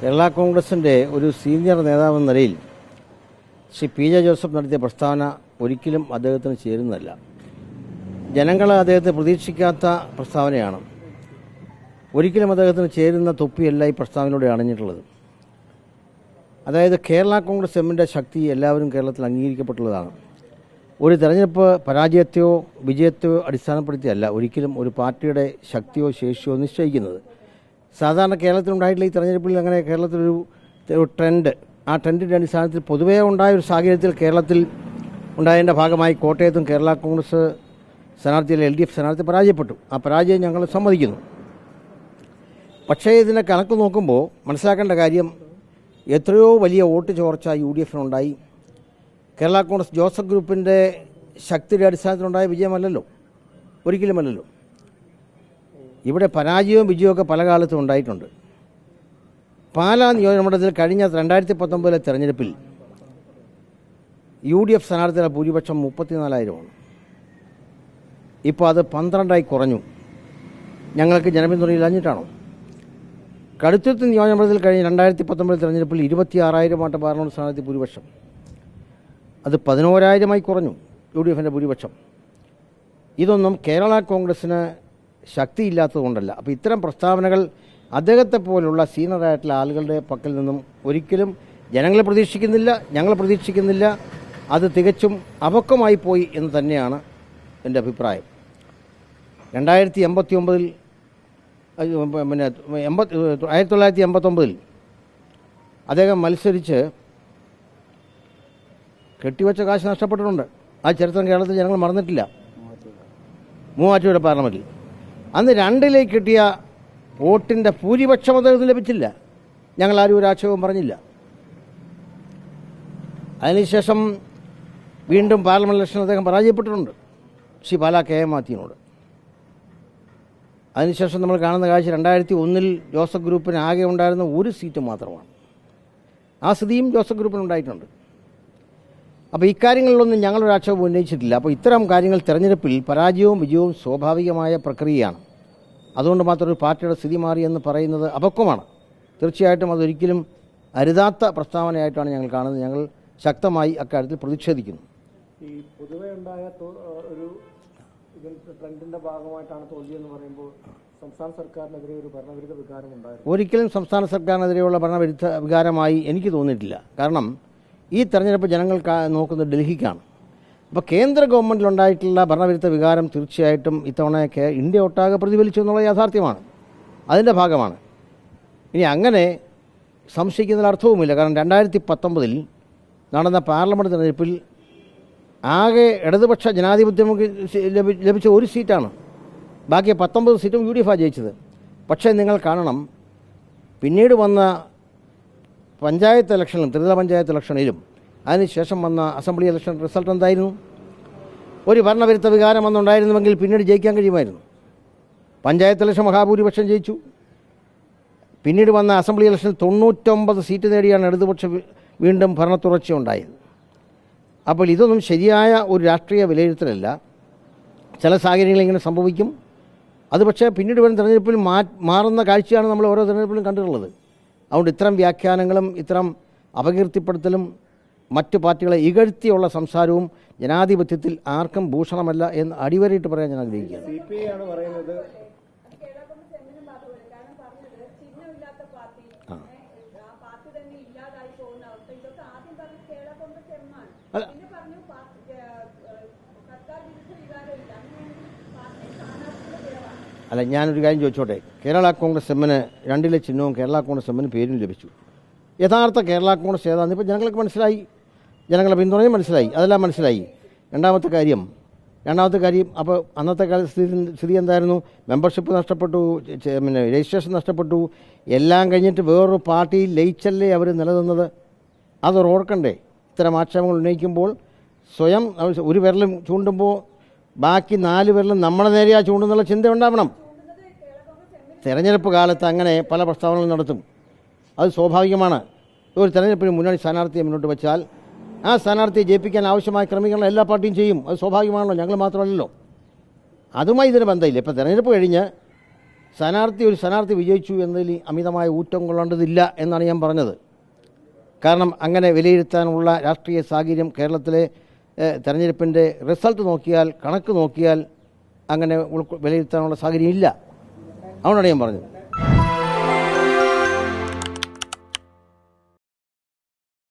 കേരള കോൺഗ്രസിന്റെ ഒരു സീനിയർ നേതാവെന്ന നിലയിൽ ശ്രീ പി ജെ ജോസഫ് നടത്തിയ പ്രസ്താവന ഒരിക്കലും അദ്ദേഹത്തിന് ചേരുന്നതല്ല. ജനങ്ങൾ അദ്ദേഹത്തെ പ്രതീക്ഷിക്കാത്ത പ്രസ്താവനയാണ്. ഒരിക്കലും അദ്ദേഹത്തിന് ചേരുന്ന തൊപ്പിയല്ല ഈ പ്രസ്താവനയിലൂടെ അണിഞ്ഞിട്ടുള്ളത്. അതായത് കേരള കോൺഗ്രസ് എമ്മിന്റെ ശക്തി എല്ലാവരും കേരളത്തിൽ അംഗീകരിക്കപ്പെട്ടുള്ളതാണ്. ഒരു തെരഞ്ഞെടുപ്പ് പരാജയത്തെയോ വിജയത്തെയോ അടിസ്ഥാനപ്പെടുത്തിയല്ല ഒരിക്കലും ഒരു പാർട്ടിയുടെ ശക്തിയോ ശേഷിയോ നിശ്ചയിക്കുന്നത്. സാധാരണ കേരളത്തിലുണ്ടായിട്ടില്ല ഈ തെരഞ്ഞെടുപ്പിൽ അങ്ങനെ കേരളത്തിലൊരു ട്രെൻഡ്. ആ ട്രെൻഡിന്റെ അടിസ്ഥാനത്തിൽ പൊതുവേ ഉണ്ടായ ഒരു സാഹചര്യത്തിൽ കേരളത്തിൽ ഉണ്ടായതിന്റെ ഭാഗമായി കോട്ടയത്തും കേരള കോൺഗ്രസ് സ്ഥാനാർത്ഥിയിൽ എൽ ഡി എഫ് സ്ഥാനാർത്ഥി പരാജയപ്പെട്ടു. ആ പരാജയം ഞങ്ങൾ സമ്മതിക്കുന്നു. പക്ഷേ ഇതിനെ കണക്ക് നോക്കുമ്പോൾ മനസ്സിലാക്കേണ്ട കാര്യം എത്രയോ വലിയ വോട്ട് ചോർച്ച യു ഡി എഫിനുണ്ടായി. കേരള കോൺഗ്രസ് ജോസഫ് ഗ്രൂപ്പിന്റെ ശക്തിയുടെ അടിസ്ഥാനത്തിലുണ്ടായ വിജയമല്ലല്ലോ. ഒരിക്കലുമല്ലല്ലോ. ഇവിടെ പരാജയവും വിജയവും ഒക്കെ പല കാലത്തും ഉണ്ടായിട്ടുണ്ട്. പാലാ നിയോജകമണ്ഡലത്തിൽ കഴിഞ്ഞ രണ്ടായിരത്തി പത്തൊമ്പതിലെ തെരഞ്ഞെടുപ്പിൽ യു ഡി എഫ് സ്ഥാനാർത്ഥിയുടെ ഭൂരിപക്ഷം മുപ്പത്തിനാലായിരമാണ്. ഇപ്പോൾ അത് പന്ത്രണ്ടായി കുറഞ്ഞു. ഞങ്ങൾക്ക് ജനപിന്തുണയില്ലാഞ്ഞിട്ടാണോ കടുത്തുരുത്ത് നിയോജകമണ്ഡലത്തിൽ കഴിഞ്ഞ രണ്ടായിരത്തി പത്തൊമ്പത് തെരഞ്ഞെടുപ്പിൽ ഇരുപത്തി ആറായിരം പാർലമെന്റ് സ്ഥാനാർത്ഥി ഭൂരിപക്ഷം. അത് പതിനോരായിരമായി കുറഞ്ഞു യു ഡി എഫിന്റെ ഭൂരിപക്ഷം. ഇതൊന്നും കേരള കോൺഗ്രസ്സിന് ശക്തിയില്ലാത്തതുകൊണ്ടല്ല. അപ്പോൾ ഇത്തരം പ്രസ്താവനകൾ അദ്ദേഹത്തെ പോലുള്ള സീനിയറായിട്ടുള്ള ആളുകളുടെ പക്കൽ നിന്നും ഒരിക്കലും ജനങ്ങളെ പ്രതീക്ഷിക്കുന്നില്ല ഞങ്ങൾ പ്രതീക്ഷിക്കുന്നില്ല. അത് തികച്ചും അപക്വമായി പോയി എന്ന് തന്നെയാണ് എന്റെ അഭിപ്രായം. രണ്ടായിരത്തി എൺപത്തി ഒമ്പതിൽ പിന്നെ എൺപത്തി ആയിരത്തി തൊള്ളായിരത്തി എൺപത്തൊമ്പതിൽ അദ്ദേഹം മത്സരിച്ച് കെട്ടിവെച്ച കാശ് നഷ്ടപ്പെട്ടിട്ടുണ്ട്. ആ ചരിത്രം കേരളത്തിൽ ജനങ്ങൾ മറന്നിട്ടില്ല. മൂവാറ്റുപുഴ പാർലമെന്റിൽ അന്ന് രണ്ടിലേക്ക് കിട്ടിയ വോട്ടിന്റെ ഭൂരിപക്ഷം അദ്ദേഹത്തിന് ലഭിച്ചില്ല. ഞങ്ങളാരും ഒരു ആക്ഷേപവും പറഞ്ഞില്ല. അതിനുശേഷം വീണ്ടും പാർലമെന്റ് ഇലക്ഷൻ അദ്ദേഹം പരാജയപ്പെട്ടിട്ടുണ്ട്. ശ്രീ പാല കെ എം മാത്യുവിനോട്. അതിനുശേഷം നമ്മൾ കാണുന്ന കാഴ്ച രണ്ടായിരത്തി ഒന്നിൽ ജോസഫ് ഗ്രൂപ്പിന് ആകെ ഉണ്ടായിരുന്ന ഒരു സീറ്റ് മാത്രമാണ്. ആ സ്ഥിതിയും ജോസഫ് ഗ്രൂപ്പിന് ഉണ്ടായിട്ടുണ്ട്. അപ്പോൾ ഇക്കാര്യങ്ങളിലൊന്നും ഞങ്ങളൊരു ആക്ഷേപം ഉന്നയിച്ചിട്ടില്ല. അപ്പോൾ ഇത്തരം കാര്യങ്ങൾ തിരഞ്ഞെടുപ്പിൽ പരാജയവും വിജയവും സ്വാഭാവികമായ പ്രക്രിയയാണ്. അതുകൊണ്ട് മാത്രം ഒരു പാർട്ടിയുടെ സ്ഥിതി മാറി എന്ന് പറയുന്നത് അപക്വമാണ്. തീർച്ചയായിട്ടും അതൊരിക്കലും അരുതാത്ത പ്രസ്താവനയായിട്ടാണ് ഞങ്ങൾ കാണുന്നത്. ഞങ്ങൾ ശക്തമായി അക്കാര്യത്തിൽ പ്രതിഷേധിക്കുന്നു. ഈ പൊതുവെ ഉണ്ടായ ഒരു ട്രെൻഡിന്റെ ഭാഗമായിട്ടാണ് തോൽവി എന്ന് പറയുമ്പോൾ സംസ്ഥാന സർക്കാരിനെതിരെ ഒരു ഭരണവിരുദ്ധ വികാരം ഉണ്ടായിരുന്നു. ഒരിക്കലും സംസ്ഥാന സർക്കാരിനെതിരെയുള്ള ഭരണവിരുദ്ധ വികാരമായി എനിക്ക് തോന്നിയിട്ടില്ല. കാരണം ഈ തെരഞ്ഞെടുപ്പ് ജനങ്ങൾ നോക്കുന്നത് ഡൽഹിക്കാണ്. അപ്പോൾ കേന്ദ്ര ഗവൺമെന്റിലുണ്ടായിട്ടുള്ള ഭരണവിരുദ്ധ വികാരം തീർച്ചയായിട്ടും ഇത്തവണയൊക്കെ ഇന്ത്യ ഒട്ടാകെ പ്രതിഫലിച്ചു എന്നുള്ള യാഥാർത്ഥ്യമാണ്. അതിന്റെ ഭാഗമാണ്. ഇനി അങ്ങനെ സംശയിക്കുന്നതിൽ അർത്ഥവുമില്ല. കാരണം രണ്ടായിരത്തി പത്തൊമ്പതിൽ നടന്ന പാർലമെന്റ് തെരഞ്ഞെടുപ്പിൽ ആകെ ഇടതുപക്ഷ ജനാധിപത്യം ലഭിച്ച ഒരു സീറ്റാണ്. ബാക്കി പത്തൊമ്പത് സീറ്റും യു ഡി എഫാണ് ജയിച്ചത്. പക്ഷേ നിങ്ങൾ കാണണം പിന്നീട് വന്ന പഞ്ചായത്ത് ഇലക്ഷനിലും ത്രിതല പഞ്ചായത്ത് ഇലക്ഷനിലും അതിനുശേഷം വന്ന അസംബ്ലി ഇലക്ഷൻ റിസൾട്ട് എന്തായിരുന്നു? ഒരു ഭരണവിരുദ്ധ വികാരം അന്നുണ്ടായിരുന്നുവെങ്കിൽ പിന്നീട് ജയിക്കാൻ കഴിയുമായിരുന്നു. പഞ്ചായത്ത് ഇലക്ഷൻ മഹാഭൂരിപക്ഷം ജയിച്ചു. പിന്നീട് വന്ന അസംബ്ലി ഇലക്ഷനിൽ തൊണ്ണൂറ്റൊമ്പത് സീറ്റ് നേടിയാണ് ഇടതുപക്ഷം വീണ്ടും ഭരണത്തുടർച്ച ഉണ്ടായത്. അപ്പോൾ ഇതൊന്നും ശരിയായ ഒരു രാഷ്ട്രീയ വിലയിരുത്തലല്ല. ചില സാഹചര്യങ്ങളിൽ ഇങ്ങനെ സംഭവിക്കും. അത് പക്ഷേ പിന്നീട് വരുന്ന തെരഞ്ഞെടുപ്പിൽ മാ മാറുന്ന കാഴ്ചയാണ് നമ്മൾ ഓരോ തെരഞ്ഞെടുപ്പിലും കണ്ടിട്ടുള്ളത്. അതുകൊണ്ട് ഇത്തരം വ്യാഖ്യാനങ്ങളും ഇത്തരം അപകീർത്തിപ്പെടുത്തലും മറ്റു പാർട്ടികളെ ഇകഴ്ത്തിയുള്ള സംസാരവും ജനാധിപത്യത്തിൽ ആർക്കും ഭൂഷണമല്ല എന്ന് അടിവരയിട്ട് പറയാൻ ഞാൻ ആഗ്രഹിക്കുകയാണ്. അല്ല. പിഴവാണ് അല്ല. ഞാനൊരു കാര്യം ചോദിച്ചോട്ടെ. കേരള കോൺഗ്രസ് എമ്മിന് രണ്ടിലെ ചിഹ്നവും കേരള കോൺഗ്രസ് എമ്മിന് പേരും ലഭിച്ചു. യഥാർത്ഥ കേരള കോൺഗ്രസ് ഏതാണെന്ന് ഇപ്പോൾ ജനങ്ങൾക്ക് മനസ്സിലായി. ജനങ്ങളുടെ പിന്തുണയും മനസ്സിലായി. അതെല്ലാം മനസ്സിലായി. രണ്ടാമത്തെ കാര്യം രണ്ടാമത്തെ കാര്യം അപ്പോൾ അന്നത്തെ കാല സ്ഥിതി സ്ഥിതി എന്തായിരുന്നു? മെമ്പർഷിപ്പ് നഷ്ടപ്പെട്ടു പിന്നെ രജിസ്ട്രേഷൻ നഷ്ടപ്പെട്ടു. എല്ലാം കഴിഞ്ഞിട്ട് വേറൊരു പാർട്ടിയിൽ ലയിച്ചല്ലേ അവർ നിലനിന്നത്? അത് ഓർക്കണ്ടേ? ഇത്തരം ആക്ഷേപങ്ങൾ ഉന്നയിക്കുമ്പോൾ സ്വയം ഒരു വിരലും ചൂണ്ടുമ്പോൾ ബാക്കി നാല് വിരലും നമ്മളെ നേരെയാ ചൂണ്ടുന്നുള്ള ചിന്ത ഉണ്ടാവണം. തെരഞ്ഞെടുപ്പ് കാലത്ത് അങ്ങനെ പല പ്രസ്താവനകളും നടത്തും. അത് സ്വാഭാവികമാണ്. ഒരു തെരഞ്ഞെടുപ്പിന് മുന്നണി സ്ഥാനാർത്ഥിയെ മുന്നോട്ട് വെച്ചാൽ ആ സ്ഥാനാർത്ഥിയെ ജയിപ്പിക്കാൻ ആവശ്യമായ ക്രമീകരണം എല്ലാ പാർട്ടിയും ചെയ്യും. അത് സ്വാഭാവികമാണല്ലോ. ഞങ്ങൾ മാത്രമല്ലല്ലോ. അതുമായി ഇതിന് ബന്ധമില്ല. ഇപ്പോൾ തെരഞ്ഞെടുപ്പ് കഴിഞ്ഞ് സ്ഥാനാർത്ഥി ഒരു സ്ഥാനാർത്ഥി വിജയിച്ചു എന്നതിൽ അമിതമായ ഊറ്റം കൊള്ളേണ്ടതില്ല എന്നാണ് ഞാൻ പറഞ്ഞത്. കാരണം അങ്ങനെ വിലയിരുത്താനുള്ള രാഷ്ട്രീയ സാഹചര്യം കേരളത്തിലെ തെരഞ്ഞെടുപ്പിന്റെ റിസൾട്ട് നോക്കിയാൽ കണക്ക് നോക്കിയാൽ അങ്ങനെ വിലയിരുത്താനുള്ള സാഹചര്യം ഇല്ല. അതുകൊണ്ടാണ് ഞാൻ പറഞ്ഞത്.